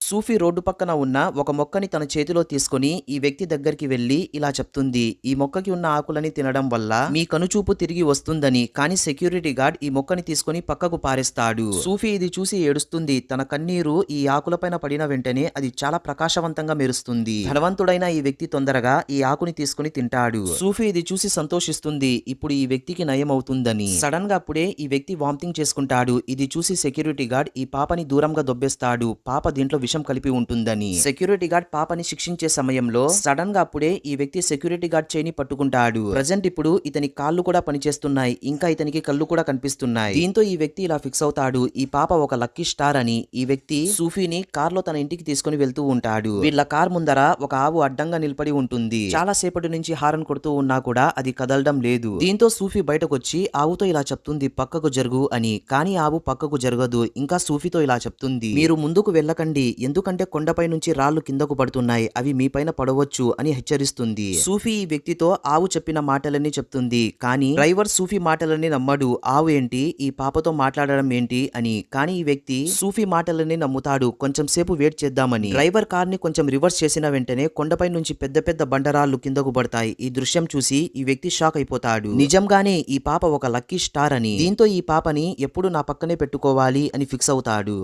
సూఫీ road పక్కన ఉన్న ఒక మొక్కని తన చేతిలో తీసుకొని ఈ వ్యక్తి దగ్గరికి వెళ్ళి ఇలా చెప్తుంది ఈ మొక్కకి ఉన్న ఆకులని తినడం వల్ల మీ కనుచూపు తిరిగి వస్తుందని కానీ సెక్యూరిటీ గార్డ్ ఈ మొక్కని తీసుకొని పక్కకు పారేస్తాడు. సూఫీ ఇది చూసి ఏడుస్తుంది తన కన్నీరు ఈ ఆకులపైన పడిన వెంటనే అది చాలా ప్రకాశవంతంగా మెరుస్తుంది. ధనవంతుడైన ఈ వ్యక్తి తొందరగా ఈ ఆకుని తీసుకొని తింటాడు. సూఫీ ఇది చూసి సంతోషిస్తుంది ఇప్పుడు ఈ వ్యక్తికి నయం అవుతుందని సడన్గా అప్పుడే ఈ వ్యక్తి వామిటింగ్ చేసుకుంటాడు ఇది చూసి సెక్యూరిటీ గార్డ్ ఈ పాపని దూరంగా దొబ్బేస్తాడు పాప దీంట్లో విషం కలిపి ఉంటుందని. సెక్యూరిటీ గార్డ్ పాపని శిక్షించే సమయంలో సడన్గా అప్పుడే ఈ వ్యక్తి సెక్యూరిటీ గార్డ్ చేయిని పట్టుకుంటాడు. ప్రజెంట్ ఇప్పుడు ఇతని కాళ్ళు కూడా పనిచేస్తున్నాయి ఇంకా ఇతనికి కళ్ళు కూడా కనిపిస్తున్నాయి. దీంతో ఈ వ్యక్తి ఇలా ఫిక్స్ అవుతాడు. ఈ పాప ఒక లక్కీ స్టార్ అని. ఈ వ్యక్తి సూఫీని కార్లో తన ఇంటికి తీసుకుని వెళ్తూ ఉంటాడు. వీళ్ళ కార్ ముందర ఒక ఆవు అడ్డంగా నిలబడి ఉంటుంది. చాలా సేపటి నుంచి హారన్ కొడుతూ ఉన్నా కూడా అది కదలడం లేదు. దీంతో సూఫీ బయటకొచ్చి ఆవుతో ఇలా చెప్తుంది పక్కకు జరుగు అని. కానీ ఆవు పక్కకు జరగదు. ఇంకా సూఫీతో ఇలా చెప్తుంది మీరు ముందుకు వెళ్ళకండి. ఎందుకంటే కొండపై నుంచి రాళ్ళు కిందకు పడుతున్నాయి అవి మీపైన పడవచ్చు అని హెచ్చరిస్తుంది. సూఫీ ఈ వ్యక్తితో ఆవు చెప్పిన మాటలన్నీ చెప్తుంది. కానీ డ్రైవర్ సూఫీ మాటలని నమ్మడు. ఆవు ఏంటి? ఈ పాపతో మాట్లాడడం ఏంటి అని. కానీ ఈ వ్యక్తి సూఫీ మాటలని నమ్ముతాడు. కొంచెం సేపు వెయిట్ చేద్దామని. డ్రైవర్ కార్ని కొంచెం రివర్స్ చేసిన వెంటనే కొండపై నుంచి పెద్ద పెద్ద బండరాళ్ళు కిందకు పడతాయి. ఈ దృశ్యం చూసి ఈ వ్యక్తి షాక్ అయిపోతాడు. నిజంగానే ఈ పాప ఒక లక్కీ స్టార్ అని. దీంతో ఈ పాపని ఎప్పుడు నా పక్కనే పెట్టుకోవాలి అని ఫిక్స్ అవుతాడు.